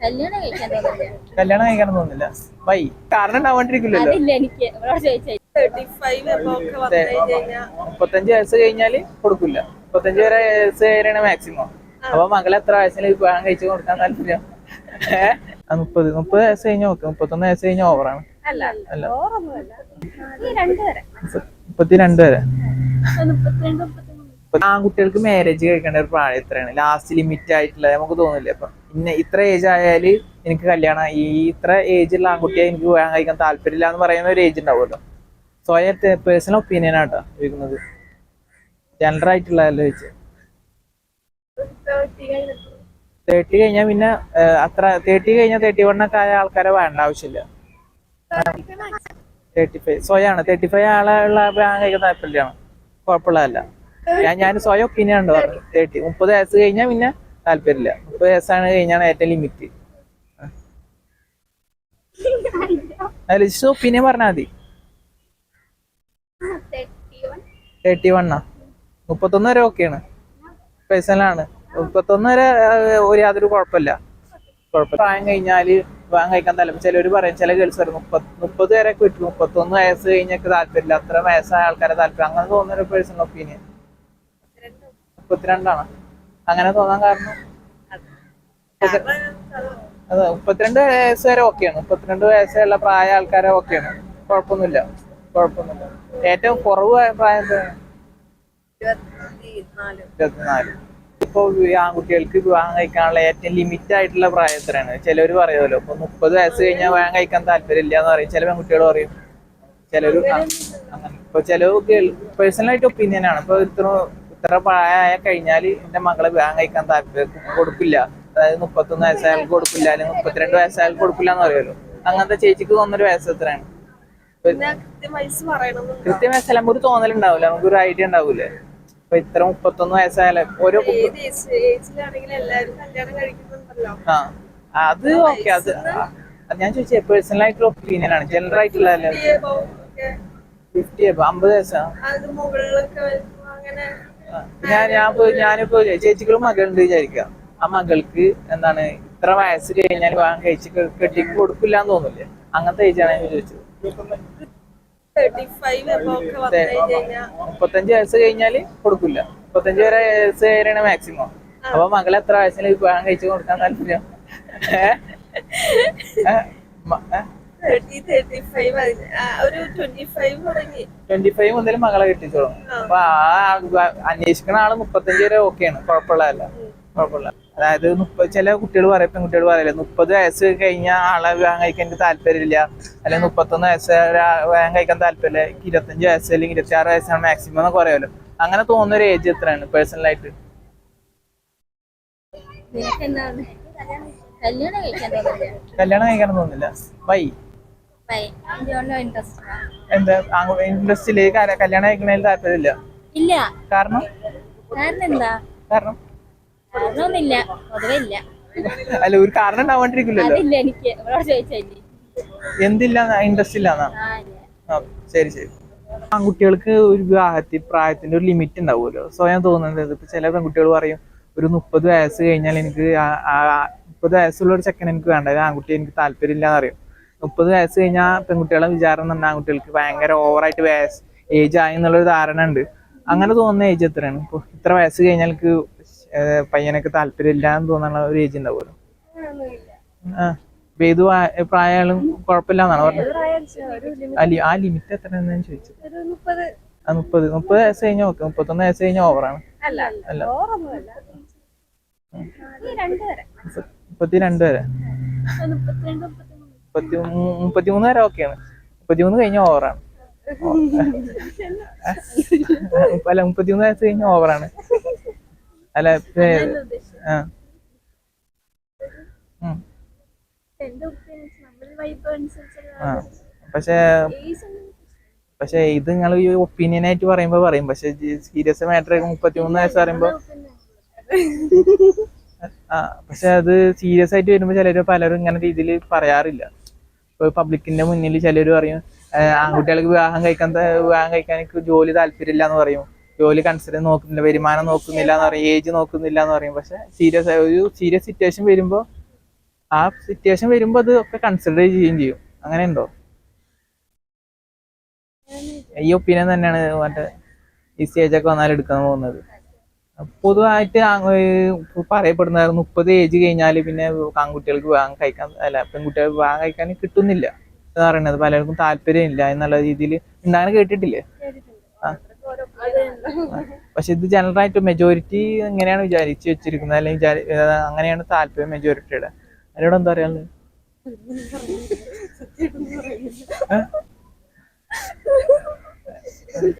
കല്യാണം കഴിക്കാൻ തോന്നുന്നില്ല. വൈ കാരണം ഉണ്ടാവാണ്ടിരിക്കില്ലല്ലോ. മുപ്പത്തഞ്ച് വയസ്സ് കഴിഞ്ഞാൽ കൊടുക്കില്ല. മുപ്പത്തഞ്ച് വരെ വയസ്സ് വരെയാണ് മാക്സിമം അപ്പൊ മകളെ എത്ര വയസ്സിൽ വിവാഹം കഴിച്ചു കൊടുക്കാൻ താല്പര്യം? മുപ്പത് മുപ്പത് വയസ്സ് കഴിഞ്ഞ ഓക്കെ. മുപ്പത്തൊന്ന് വയസ്സ് കഴിഞ്ഞ ഓവറാണ് അല്ല. അല്ല. ഓറൊന്നുമല്ല ഈ രണ്ട് വരെ. മുപ്പത്തിരണ്ട് വരെ. ആൺകുട്ടികൾക്ക് മാരേജ് കഴിക്കേണ്ട ഒരു പ്രായം എത്രയാണ് ലാസ്റ്റ് ലിമിറ്റ് ആയിട്ടുള്ളത്. നമുക്ക് തോന്നില്ലേ അപ്പൊ ഇന്ന ഇത്ര ഏജ് ആയാൽ എനിക്ക് കല്യാണം ഈ ഇത്ര ഏജുള്ള ആൺകുട്ടിയെ എനിക്ക് വിവാഹം കഴിക്കാൻ താല്പര്യമില്ല എന്ന് പറയുന്ന ഒരു ഏജ് ഉണ്ടാവുമല്ലോ. സ്വയം പേഴ്സണൽ ഒപ്പീനിയൻ ആട്ടോ ചോദിക്കുന്നത്. ജനറൽ ആയിട്ടുള്ളതല്ലോ ചോദിച്ചു? തേർട്ടി കഴിഞ്ഞാൽ പിന്നെ അത്ര തേർട്ടി കഴിഞ്ഞാൽ തേർട്ടി വണ്ണൊക്കെ ആയ ആൾക്കാരെ വേണ്ട ആവശ്യമില്ല. തേർട്ടി ഫൈവ് സ്വയമാണ് തേർട്ടി ഫൈവ് ആളുള്ള വിവാഹം കഴിക്കാൻ താല്പര്യമാണ് കുഴപ്പമുള്ളതല്ല. ഞാൻ ഞാൻ സ്വയം ഒപ്പീനിയൻ ഉണ്ട് തേർട്ടി മുപ്പത് വയസ്സ് കഴിഞ്ഞാൽ പിന്നെ താല്പര്യമില്ല. മുപ്പത് വയസ്സാണ് കഴിഞ്ഞാണ് ഏറ്റവും ലിമിറ്റ് അതിൽ പിന്നെ പറഞ്ഞാൽ മതി. തേർട്ടി വണ്ണാ മുപ്പത്തൊന്ന് വരെ ഓക്കെയാണ് പേഴ്സണലാണ് മുപ്പത്തൊന്ന് വരെ ഒരു യാതൊരു കുഴപ്പമില്ല. കുഴപ്പമില്ല പ്രായം കഴിഞ്ഞാൽ വിവാഹം കഴിക്കാൻ താല്പര്യം ചിലർ പറയും ചില ഗേൾസ് പറയും മുപ്പത് മുപ്പത് വരെ കിട്ടും മുപ്പത്തൊന്ന് വയസ്സ് കഴിഞ്ഞൊക്കെ താല്പര്യമില്ല. അത്ര വയസ്സായ ആൾക്കാരെ താല്പര്യം. അങ്ങനെ തോന്നുന്ന ഒരു പേഴ്സണൽ ഒപ്പീനിയൻ മുപ്പത്തിരണ്ടാണ്. അങ്ങനെ തോന്നാൻ കാരണം. അതെ. മുപ്പത്തിരണ്ട് വയസ്സ് വരെ ഓക്കെയാണ് മുപ്പത്തിരണ്ട് വയസ്സുള്ള പ്രായ ആൾക്കാരെ ഓക്കെയാണ് കുഴപ്പമൊന്നുമില്ല. കുഴപ്പമൊന്നുമില്ല. ഏറ്റവും കുറവ് പ്രായം? ഇരുപത്തിനാല്. ഇരുപത്തിനാല്. ഇപ്പൊ ഈ ആൺകുട്ടികൾക്ക് വിവാഹം കഴിക്കാനുള്ള ഏറ്റവും ലിമിറ്റ് ആയിട്ടുള്ള പ്രായത്തിനാണ് ചിലര് ചിലവർ പറയുമല്ലോ ഇപ്പൊ മുപ്പത് വയസ്സ് കഴിഞ്ഞാൽ വിവാഹം കഴിക്കാൻ താല്പര്യമില്ല എന്ന് പറയും. ചില പെൺകുട്ടികൾ പറയും. ചിലര് ആ, അങ്ങനെ. ഇപ്പൊ ചില പേഴ്സണൽ ആയിട്ട് ഒപ്പീനിയൻ ആണ്. ഇപ്പൊ ഇത്ര ഇത്ര പ്രായമായ കഴിഞ്ഞാൽ എന്റെ മകളെ വിവാഹം കഴിക്കാൻ താല്പര്യം കൊടുക്കില്ല. അതായത് മുപ്പത്തൊന്ന് വയസ്സായാലും കൊടുക്കില്ല അല്ലെങ്കിൽ മുപ്പത്തിരണ്ട് വയസ്സായാലും കൊടുക്കില്ല എന്ന് പറയുമല്ലോ. അങ്ങനത്തെ ചേച്ചിക്ക് തോന്നുന്നൊരു വയസ്സ് എത്രയാണ്? കൃത്യം വയസ്സ് ഒരു തോന്നൽ ഉണ്ടാവില്ല നമുക്ക് ഒരു നമുക്കൊരു ഐഡിയ ഉണ്ടാവൂലേ? ഇപ്പൊ ഇത്ര മുപ്പത്തൊന്ന് വയസ്സായാലും ഓരോ ആ അത് ഓക്കെ അത് അത് ഞാൻ ചോദിച്ചത് പേഴ്സണൽ ആയിട്ടുള്ള ഒപ്പീനിയൻ ആണ് ജനറൽ ആയിട്ടുള്ള ഫിഫ്റ്റി അമ്പത് വയസ്സാ? ഞാൻ ഞാൻ ഞാനിപ്പോ ചേച്ചികളും മകളുണ്ട് വിചാരിക്കുക. ആ മകൾക്ക് എന്താണ് ഇത്ര വയസ്സ് കഴിഞ്ഞാൽ വാങ്ങാൻ കഴിച്ച് കെട്ടി കൊടുക്കില്ല എന്ന് തോന്നില്ലേ അങ്ങനത്തെ ഏജാണ് ഞാൻ ചോദിച്ചത് മുപ്പത്തഞ്ച് വയസ്സ് കഴിഞ്ഞാൽ കൊടുക്കില്ല. മുപ്പത്തഞ്ച് വരെ വയസ്സ് വരെയാണ് മാക്സിമം അപ്പൊ മകൾ എത്ര വയസ്സിൽ വിവാഹം കഴിച്ച് കൊടുക്കാൻ താല്പര്യം? ഏ? മ- ഏ? തേർട്ടി തേർട്ടി ഫൈവ് ഒരു ട്വന്റി ഫൈവ് തുടങ്ങി. ട്വന്റി ഫൈവ് മുതൽ മകളെ കെട്ടിച്ചോളും. അപ്പൊ ആ അന്വേഷിക്കുന്ന ആൾ മുപ്പത്തഞ്ച് വരെ ഓക്കെയാണ് കുഴപ്പമുള്ളതല്ല കുഴപ്പമില്ല. അതായത് മുപ്പത് ചില കുട്ടികൾ പറയും പെൺകുട്ടികൾ പറയില്ല മുപ്പത് വയസ്സ് കഴിഞ്ഞ ആളെ വിവാഹം കഴിക്കാൻ എനിക്ക് താല്പര്യമില്ല. അല്ലെങ്കിൽ മുപ്പത്തൊന്ന് വയസ്സ് വിവാഹം കഴിക്കാൻ താല്പര്യമില്ല. എനിക്ക് ഇരുപത്തഞ്ച് വയസ്സ് അല്ലെങ്കിൽ ഇരുപത്തി ആറ് വയസ്സാണ് മാക്സിമം എന്നൊക്കെ പറയുമല്ലോ അങ്ങനെ തോന്നുന്ന ഒരു ഏജ് എത്രയാണ് പേഴ്സണൽ ആയിട്ട്? കല്യാണം കഴിക്കാൻ തോന്നില്ല തോന്നുന്നില്ല. വൈ. എന്താ ഇൻട്രസ്റ്റിൽ കല്യാണം കഴിക്കുന്നതിൽ താല്പര്യമില്ല? ഇല്ല. കാരണം? കാരണം എന്താ കാരണം? കാരണമൊന്നുമില്ല പൊതുവെ ഇല്ല. അല്ല ഒരു കാരണം ഉണ്ടാവാണ്ടിരിക്കില്ലല്ലോ അതില്ല എനിക്ക്. എന്തില്ല ഇൻട്രസ്റ്റ് ഇല്ലാന്നാ ശരി ശരി. ആൺകുട്ടികൾക്ക് ഒരു വിവാഹത്തിൽ പ്രായത്തിന്റെ ഒരു ലിമിറ്റ് ഉണ്ടാവുമല്ലോ. സ്വയം തോന്നുന്നത് ഇപ്പൊ ചില പെൺകുട്ടികൾ പറയും ഒരു മുപ്പത് വയസ്സ് കഴിഞ്ഞാൽ എനിക്ക് മുപ്പത് വയസ്സുള്ള ഒരു ചെക്കൻ എനിക്ക് വേണ്ട. ആൺകുട്ടി എനിക്ക് താല്പര്യം പറയും. മുപ്പത് വയസ്സ് കഴിഞ്ഞാൽ പെൺകുട്ടികളെ വിചാരം തന്നെ ആൺകുട്ടികൾക്ക് ഭയങ്കര ഓവറായിട്ട് വയസ്സ് ഏജ് ആയി എന്നുള്ളൊരു ധാരണ ഉണ്ട്. അങ്ങനെ തോന്നുന്ന ഏജ് എത്രയാണ്? ഇപ്പോൾ ഇത്ര വയസ്സ് കഴിഞ്ഞാൽ എനിക്ക് പയ്യനൊക്കെ താല്പര്യമില്ല എന്ന് തോന്നുന്ന ഒരു ഏജ് ഉണ്ടാവുമല്ലോ? ആ ഇപ്പൊ ഏത് പ്രായാലും പ്രായമായാലും കുഴപ്പമില്ല എന്നാണ് പറഞ്ഞത്? ആ ലിമിറ്റ് എത്രയാണെന്ന് ഞാൻ ചോദിച്ചത്? ആ മുപ്പത്. മുപ്പത് വയസ്സ് കഴിഞ്ഞാൽ ഓക്കെ. മുപ്പത്തൊന്ന് വയസ്സ് കഴിഞ്ഞാൽ ഓവറാണ്. അല്ല മുപ്പത്തി രണ്ട് വരെ. മുപ്പത്തി മുപ്പത്തിമൂന്ന് വരെ ഓക്കെയാണ് മുപ്പത്തിമൂന്ന് കഴിഞ്ഞ ഓവറാണ്. അല്ല മുപ്പത്തിമൂന്ന് വയസ്സ് കഴിഞ്ഞ ഓവറാണ്. അല്ല ആ. പക്ഷെ പക്ഷെ ഇത് നിങ്ങൾ ഈ ഒപ്പീനിയൻ ആയിട്ട് പറയുമ്പോ പറയും. പക്ഷെ സീരിയസ് മാറ്റർ മുപ്പത്തിമൂന്ന് വയസ്സ് പറയുമ്പോ ആ പക്ഷെ അത് സീരിയസ് ആയിട്ട് വരുമ്പോ ചിലര് പലരും ഇങ്ങനെ രീതിയിൽ പറയാറില്ല. പബ്ലിക്കിന്റെ മുന്നിൽ ചിലര് പറയും "ആ, ആൺകുട്ടികൾക്ക് വിവാഹം കഴിക്കാൻ വിവാഹം കഴിക്കാൻ എനിക്ക് ജോലി താല്പര്യമില്ല എന്ന് പറയും. ജോലി കൺസിഡർ നോക്കുന്നില്ല വരുമാനം നോക്കുന്നില്ല എന്ന് പറയും ഏജ് നോക്കുന്നില്ല എന്ന് പറയും. പക്ഷെ സീരിയസ് ഒരു സീരിയസ് സിറ്റുവേഷൻ വരുമ്പോ ആ സിറ്റുവേഷൻ വരുമ്പോൾ അത് ഒക്കെ കൺസിഡർ ചെയ്യുകയും ചെയ്യും. അങ്ങനെ ഉണ്ടോ? ഈ ഒപ്പീനിയൻ തന്നെയാണ് മറ്റേ ഈ സ്റ്റേജ് ഒക്കെ വന്നാൽ എടുക്കാൻ പോകുന്നത്. പൊതുവായിട്ട് പറയപ്പെടുന്ന മുപ്പത് ഏജ് കഴിഞ്ഞാൽ പിന്നെ ആൺകുട്ടികൾക്ക് വിവാഹം കഴിക്കാൻ അല്ല പെൺകുട്ടികൾക്ക് വിവാഹം കഴിക്കാൻ കിട്ടുന്നില്ല എന്ന് പറയുന്നത്. പലർക്കും താല്പര്യം ഇല്ല എന്നുള്ള രീതിയിൽ ഉണ്ടാകാൻ കേട്ടിട്ടില്ലേ. പക്ഷെ ഇത് ജനറൽ ആയിട്ട് മെജോറിറ്റി എങ്ങനെയാണ് വിചാരിച്ചു വെച്ചിരിക്കുന്നത്. അല്ലെങ്കിൽ അങ്ങനെയാണ് താല്പര്യം മെജോറിറ്റിയുടെ അതിനോട് എന്താ പറയാനുള്ളത്?